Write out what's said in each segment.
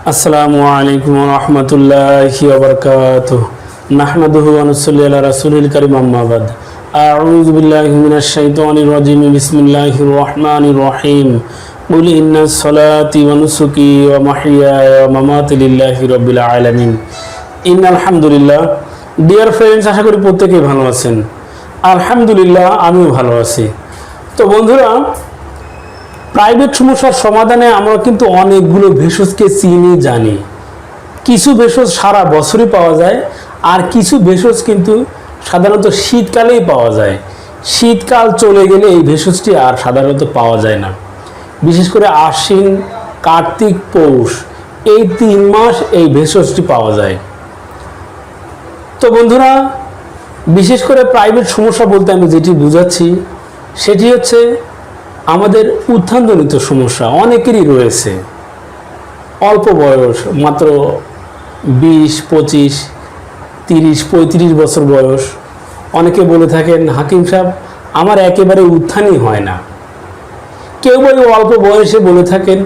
আসসালামু আলাইকুম রহমতুল্লাহি ওবরকাত নাহমাদুহু ওয়া নুসাল্লি আলা রাসূলিল কারীম আম্মা বাদ আউযু বিল্লাহি মিনাশ শাইতানির রাজিম বিসমিল্লাহির রহমানির রহিম قل إن صلاتي ونسكي ومحياي ومماتي لله رب العالمين إن الحمد لله ডিয়ার ফ্রেন্ডস আশা করি প্রত্যেকেই ভালো আছেন আলহামদুলিল্লাহ আমিও ভালো আছি তো বন্ধুরা প্রাইভেট সমস্যার সমাধানে আমরা কিন্তু অনেকগুলো ভেষজকে চিনি, জানি। কিছু ভেষজ সারা বছরই পাওয়া যায়, আর কিছু ভেষজ কিন্তু সাধারণত শীতকালেই পাওয়া যায়। শীতকাল চলে গেলে এই ভেষজটি আর সাধারণত পাওয়া যায় না। বিশেষ করে আশ্বিন, কার্তিক, পৌষ, এই তিন মাস এই ভেষজটি পাওয়া যায়। তো বন্ধুরা, বিশেষ করে প্রাইভেট সমস্যা বলতে আমি যেটি বুঝাচ্ছি, সেটি হচ্ছে আমাদের উত্থানজনিত সমস্যা অনেকেরই রয়েছে। অল্প বয়স, মাত্র বিশ, পঁচিশ, তিরিশ, পঁয়ত্রিশ বছর বয়স। অনেকে বলে থাকেন, হাকিম সাহেব, আমার একেবারে উত্থানই হয় না। কেউ বলে অল্প বয়সে বলে থাকেন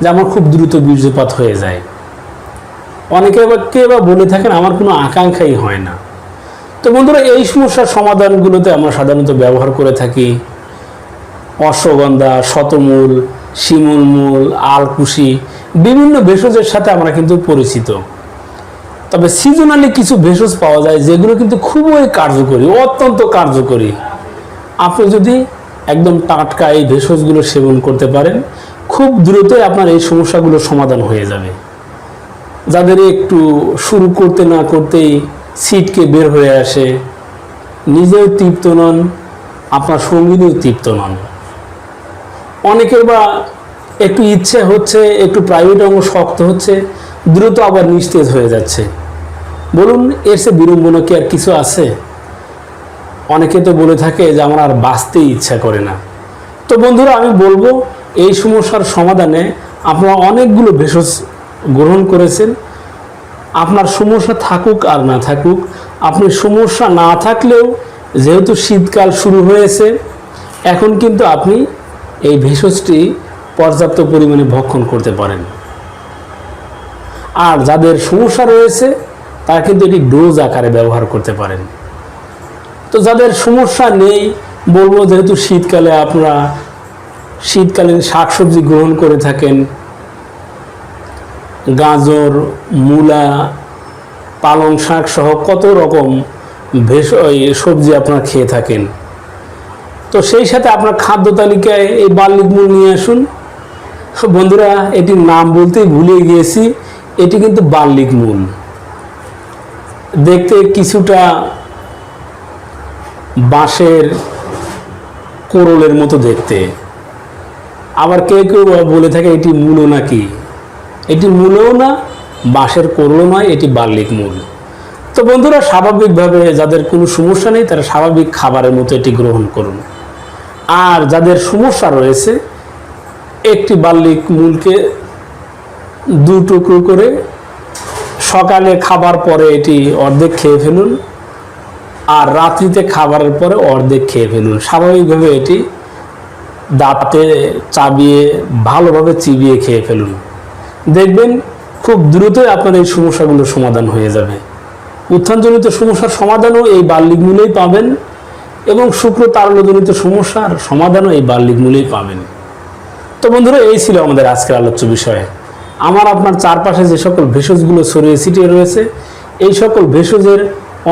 যে আমার খুব দ্রুত বীর্যপাত হয়ে যায়। অনেকে আবার কেউ বা বলে থাকেন, আমার কোনো আকাঙ্ক্ষাই হয় না। তো বন্ধুরা, এই সমস্যার সমাধানগুলোতে আমরা সাধারণত ব্যবহার করে থাকি। অশ্বগন্ধা, শতমূল শিমুল মূল আলকুশি, বিভিন্ন ভেষজের সাথে আমরা কিন্তু পরিচিত। তবে সিজনালি কিছু ভেষজ পাওয়া যায় যেগুলো কিন্তু খুবই কার্যকরী, অত্যন্ত কার্যকরী। আপনি যদি একদম টাটকা এই ভেষজগুলো সেবন করতে পারেন, খুব দ্রুতই আপনার এই সমস্যাগুলো সমাধান হয়ে যাবে। যাদের একটু শুরু করতে না করতেই সিটকে বের হয়ে আসে, নিজেও তৃপ্ত নন, আপনার সঙ্গিনীও তৃপ্ত নন। অনেকের বা একটু ইচ্ছে হচ্ছে, একটু প্রাইভেট অঙ্গ শক্ত হচ্ছে, দ্রুত আবার নিস্তেজ হয়ে যাচ্ছে। বলুন, এর সে বিড়ম্বনা কি আর কিছু আছে? অনেকে তো বলে থাকে যে, আমার আর বাঁচতেই ইচ্ছা করে না। তো বন্ধুরা, আমি বলব, এই সমস্যার সমাধানে আপনারা অনেকগুলো ভেষজ গ্রহণ করেছেন। আপনার সমস্যা থাকুক আর না থাকুক, আপনি সমস্যা না থাকলেও যেহেতু শীতকাল শুরু হয়েছে, এখন কিন্তু আপনি এই ভেষজটি পর্যাপ্ত পরিমাণে ভক্ষণ করতে পারেন। আর যাদের সমস্যা রয়েছে, তারা কিন্তু এটি ডোজ আকারে ব্যবহার করতে পারেন। তো যাদের সমস্যা নেই, বলব যেহেতু শীতকালে আপনারা শীতকালীন শাকসবজি গ্রহণ করে থাকেন, গাজর, মূলা, পালং শাক সহ কত রকম ভেষ সবজি আপনারা খেয়ে থাকেন। তো সেই সাথে আপনার খাদ্য তালিকায় এই বার্লিক মূল নিয়ে আসুন। বন্ধুরা, এটির নাম বলতেই ভুলে গিয়েছি, এটি কিন্তু বার্লিক মূল। দেখতে কিছুটা বাঁশের কোরলের মতো দেখতে। আবার কেউ কেউ বলে থাকে, এটি মূলো নাকি? এটি মূলও না, বাঁশের কোরলও নয়, এটি বার্লিক মূল। তো বন্ধুরা, স্বাভাবিকভাবে যাদের কোনো সমস্যা নেই, তারা স্বাভাবিক খাবারের মতো এটি গ্রহণ করুন। আর যাদের সমস্যা রয়েছে, একটি বার্লিক মূলকে দু টুকরো করে সকালে খাবার পরে এটি অর্ধেক খেয়ে ফেলুন আর রাত্রিতে খাবারের পরে অর্ধেক খেয়ে ফেলুন। স্বাভাবিকভাবে এটি দাঁতে চাবিয়ে ভালোভাবে চিবিয়ে খেয়ে ফেলুন। দেখবেন খুব দ্রুতই আপনার এই সমস্যাগুলো সমাধান হয়ে যাবে। উত্থানজনিত সমস্যার সমাধানও এই বার্লিক মূলেই পাবেন। এবং শুক্র তারলজনিত সমস্যার সমাধানও এই বার্লিক মূলেই পাবেন। তো বন্ধুরা, এই ছিল আমাদের আজকের আলোচ্য বিষয়। আমার আপনার চারপাশে যে সকল ভেষজগুলো ছড়িয়ে ছিটিয়ে রয়েছে, এই সকল ভেষজের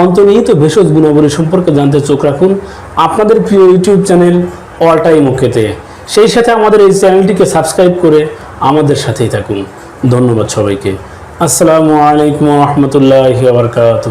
অন্তর্নিহিত ভেষজ গুণাবলী সম্পর্কে জানতে চোখ রাখুন আপনাদের প্রিয় ইউটিউব চ্যানেল অল টাইম ওকেতে। সেই সাথে আমাদের এই চ্যানেলটিকে সাবস্ক্রাইব করে আমাদের সাথেই থাকুন। ধন্যবাদ সবাইকে। আসসালামু আলাইকুম রহমতুল্লাহ বারকাতুহ।